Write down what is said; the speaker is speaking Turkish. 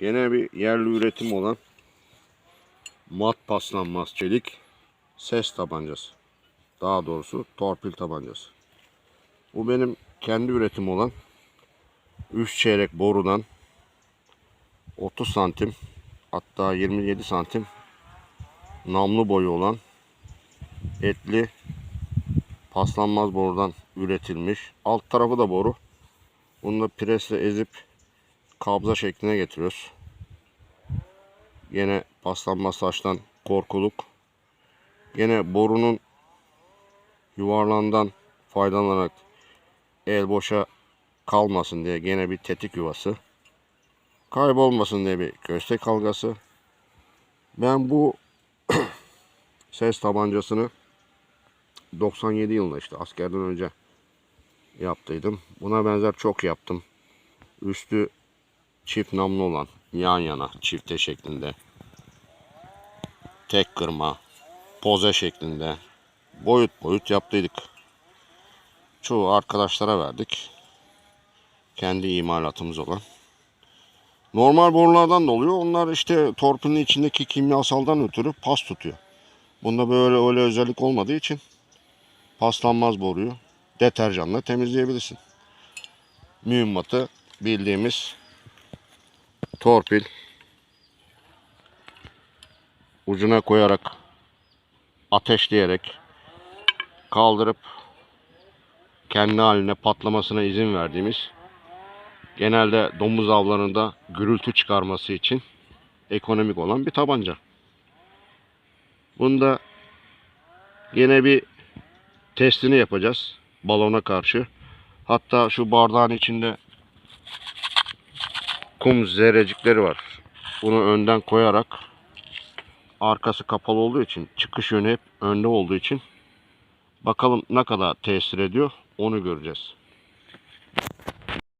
Gene bir yerli üretim olan mat paslanmaz çelik ses tabancası. Daha doğrusu torpil tabancası. Bu benim kendi üretim olan 3 çeyrek borudan 30 santim hatta 27 santim namlu boyu olan etli paslanmaz borudan üretilmiş. Alt tarafı da boru. Bunu da presle ezip kabza şekline getiriyoruz. Yine paslanmaz taştan korkuluk. Yine borunun yuvarlandan faydalanarak el boşa kalmasın diye gene bir tetik yuvası. Kaybolmasın diye bir köstek halkası. Ben bu ses tabancasını 97 yılında işte askerden önce yaptıydım. Buna benzer çok yaptım. Üstü çift namlu olan yan yana çifte şeklinde. Tek kırma, poze şeklinde boyut boyut yaptıydık. Çoğu arkadaşlara verdik. Kendi imalatımız olan. Normal borulardan da oluyor. Onlar işte torpilin içindeki kimyasaldan ötürü pas tutuyor. Bunda böyle öyle özellik olmadığı için paslanmaz boruyu deterjanla temizleyebilirsin. Mühimmatı bildiğimiz torpil ucuna koyarak ateşleyerek kaldırıp kendi haline patlamasına izin verdiğimiz genelde domuz avlarında gürültü çıkarması için ekonomik olan bir tabanca. Bunda yine bir testini yapacağız balona karşı. Hatta şu bardağın içinde kum zerrecikleri var. Bunu önden koyarak arkası kapalı olduğu için çıkış yönü hep önde olduğu için bakalım ne kadar tesir ediyor onu göreceğiz.